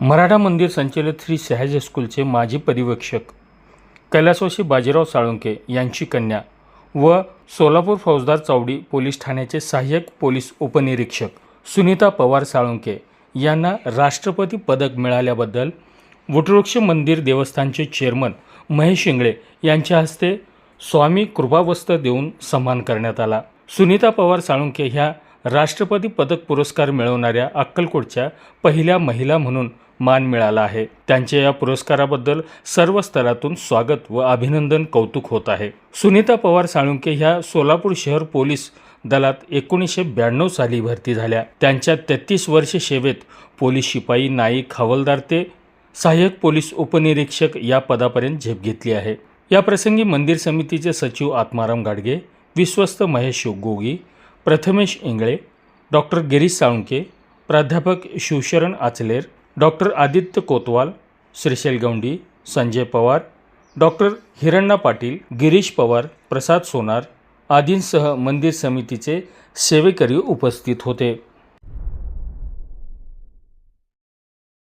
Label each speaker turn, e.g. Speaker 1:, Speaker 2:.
Speaker 1: मराठा मंदिर संचलित श्री शहाजी स्कूलचे माजी परिवेक्षक कैलासवासी बाजीराव साळुंके यांची कन्या व सोलापूर फौजदार चावडी पोलीस ठाण्याचे सहाय्यक पोलीस उपनिरीक्षक सुनीता पवार साळुंके यांना राष्ट्रपती पदक मिळाल्याबद्दल वटवृक्ष मंदिर देवस्थानचे चेअरमन महेश इंगळे यांच्या हस्ते स्वामी कृपावस्त्र देऊन सन्मान करण्यात आला. सुनीता पवार साळुंके ह्या राष्ट्रपती पदक पुरस्कार मिळवणाऱ्या अक्कलकोटच्या पहिल्या महिला म्हणून मान मिळाला आहे. त्यांच्या या पुरस्काराबद्दल सर्व स्तरातून स्वागत व अभिनंदन कौतुक होत आहे. सुनीता पवार साळुंके ह्या सोलापूर शहर पोलीस दलात एकोणीसशे ब्याण्णव साली भरती झाल्या. त्यांच्या तेहतीस वर्ष सेवेत पोलीस शिपाई नाईक हवालदार ते सहाय्यक पोलीस उपनिरीक्षक या पदापर्यंत झेप घेतली आहे. या प्रसंगी मंदिर समितीचे सचिव आत्माराम गाडगे विश्वस्त महेश गोगी प्रथमेश इंगळे डॉक्टर गिरीश साळुंके प्राध्यापक शिवशरण आचलेर डॉक्टर आदित्य कोतवाल श्रीशैल गौंडी संजय पवार डॉक्टर हिरण्णा पाटील गिरीश पवार प्रसाद सोनार आदींसह मंदिर समितीचे सेवेकरी उपस्थित होते.